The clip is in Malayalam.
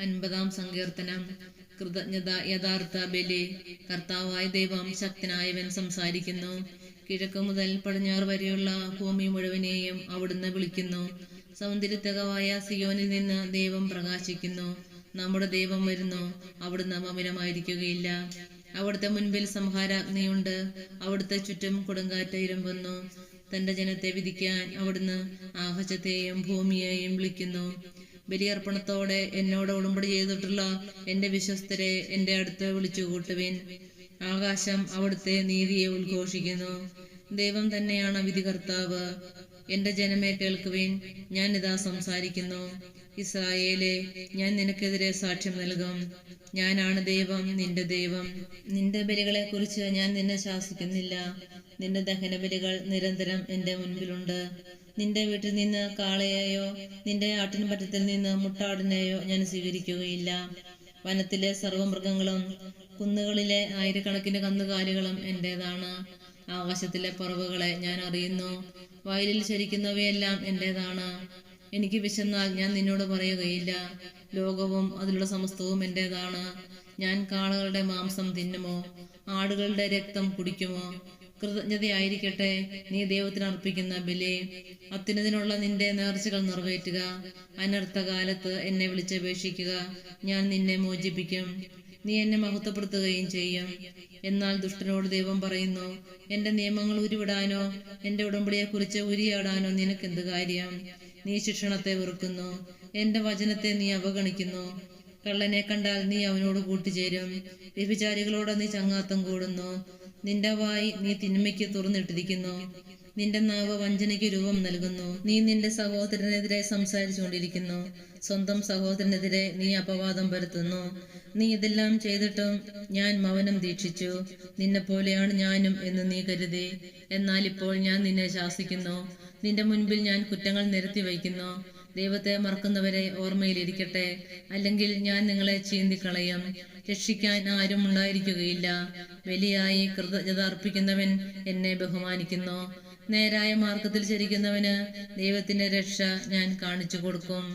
അൻപതാം സങ്കീർത്തനം. കൃതജ്ഞത യഥാർത്ഥ ബലി. കർത്താവായ ദൈവം ശക്തനായവൻ സംസാരിക്കുന്നു. കിഴക്ക് മുതൽ പടിഞ്ഞാറ് വരെയുള്ള ഭൂമി മുഴുവനെയും അവിടുന്ന് വിളിക്കുന്നു. സൗന്ദര്യത്തകവായ സിയോനിൽ നിന്ന് ദൈവം പ്രകാശിക്കുന്നു. നമ്മുടെ ദൈവം വരുന്നു. അവിടുന്ന് മമിനമായിരിക്കുകയില്ല. അവിടുത്തെ മുൻപിൽ സംഹാരാഗ്നിയുണ്ട്. അവിടുത്തെ ചുറ്റും കൊടുങ്കാറ്റ് ഇരമ്പുന്നു. തന്റെ ജനത്തെ വിധിക്കാൻ അവിടുന്ന് ആകാശത്തെയും ഭൂമിയെയും വിളിക്കുന്നു. ബലിയർപ്പണത്തോടെ എന്നോട് ഉടമ്പടി ചെയ്തിട്ടുള്ള എന്റെ വിശ്വസ്തരെ എന്റെ അടുത്ത് വിളിച്ചു കൂട്ടുവിൻ. ആകാശം അവിടുത്തെ നീതിയെ ഉദ്ഘോഷിക്കുന്നു. ദൈവം തന്നെയാണ് വിധികർത്താവ്. എന്റെ ജനമേ കേൾക്കുവിൻ. ഞാൻ ഇതാ സംസാരിക്കുന്നു. ഇസ്രായേലെ ഞാൻ നിനക്കെതിരെ സാക്ഷ്യം നൽകും. ഞാനാണ് ദൈവം നിന്റെ ദൈവം. നിന്റെ ബലികളെ കുറിച്ച് ഞാൻ നിന്നെ ശാസിക്കുന്നില്ല. നിന്റെ ദഹനബലികൾ നിരന്തരം എന്റെ മുൻപിലുണ്ട്. നിന്റെ വീട്ടിൽ നിന്ന് കാളയെയോ നിന്റെ ആട്ടിൻപറ്റത്തിൽ നിന്ന് മുട്ടാടിനെയോ ഞാൻ സ്വീകരിക്കുകയില്ല. വനത്തിലെ സർവമൃഗങ്ങളും കുന്നുകളിലെ ആയിരക്കണക്കിന് കന്നുകാലികളും എന്റേതാണ് ആകാശത്തിലെ പറവുകളെ ഞാൻ അറിയുന്നു. വയലിൽ ചരിക്കുന്നവയെല്ലാം എന്റേതാണ് എനിക്ക് വിശന്നാൽ ഞാൻ നിന്നോട് പറയുകയില്ല. ലോകവും അതിലുള്ള സമസ്തവും എന്റേതാണ് ഞാൻ കാളകളുടെ മാംസം തിന്നുമോ? ആടുകളുടെ രക്തം കുടിക്കുമോ? കൃതജ്ഞതയായിരിക്കട്ടെ. നീ ദൈവത്തിന് അർപ്പിക്കുന്ന ബലി. അത്യുന്നതിനുള്ള നിന്റെ നേർച്ചകൾ നിറവേറ്റുക. അനർത്ഥകാലത്ത് എന്നെ വിളിച്ചപേക്ഷിക്കുക. ഞാൻ നിന്നെ മോചിപ്പിക്കും. നീ എന്നെ മഹത്വപ്പെടുത്തുകയും ചെയ്യും. എന്നാൽ ദുഷ്ടനോട് ദൈവം പറയുന്നു എന്റെ നിയമങ്ങൾ ഉരുവിടാനോ എന്റെ ഉടമ്പടിയെ കുറിച്ച് ഉരിയാടാനോ നിനക്കെന്ത് കാര്യം? നീ ശിക്ഷണത്തെ വെറുക്കുന്നു. എന്റെ വചനത്തെ നീ അവഗണിക്കുന്നു. കള്ളനെ കണ്ടാൽ നീ അവനോട് കൂട്ടുചേരും. വ്യഭിചാരികളോട് നീ ചങ്ങാത്തം കൂടുന്നു. നിന്റെ വായി നീ തിന്മയ്ക്ക് തുറന്നിട്ടിരിക്കുന്നു. നിന്റെ നാവ് വഞ്ചനയ്ക്ക് രൂപം നൽകുന്നു. നീ നിന്റെ സഹോദരനെതിരെ സംസാരിച്ചുകൊണ്ടിരിക്കുന്നു. സ്വന്തം സഹോദരനെതിരെ നീ അപവാദം പരത്തുന്നു. നീ ഇതെല്ലാം ചെയ്തിട്ടും ഞാൻ മൗനം ദീക്ഷിച്ചു. നിന്നെ പോലെയാണ് ഞാനും എന്ന് നീ കരുതി. എന്നാൽ ഇപ്പോൾ ഞാൻ നിന്നെ ശാസിക്കുന്നു. നിന്റെ മുൻപിൽ ഞാൻ കുറ്റങ്ങൾ നിരത്തി വയ്ക്കുന്നു ദൈവത്തെ മറക്കുന്നവരെ ഓർമ്മയിലിരിക്കട്ടെ. അല്ലെങ്കിൽ ഞാൻ നിങ്ങളെ ചീന്തിക്കളയും. രക്ഷിക്കാൻ ആരും ഉണ്ടായിരിക്കുകയില്ല. വലിയായി കൃതജ്ഞത അർപ്പിക്കുന്നവൻ എന്നെ ബഹുമാനിക്കുന്നു. നേരായ മാർഗത്തിൽ ചരിക്കുന്നവന് ദൈവത്തിന്റെ രക്ഷ ഞാൻ കാണിച്ചു കൊടുക്കും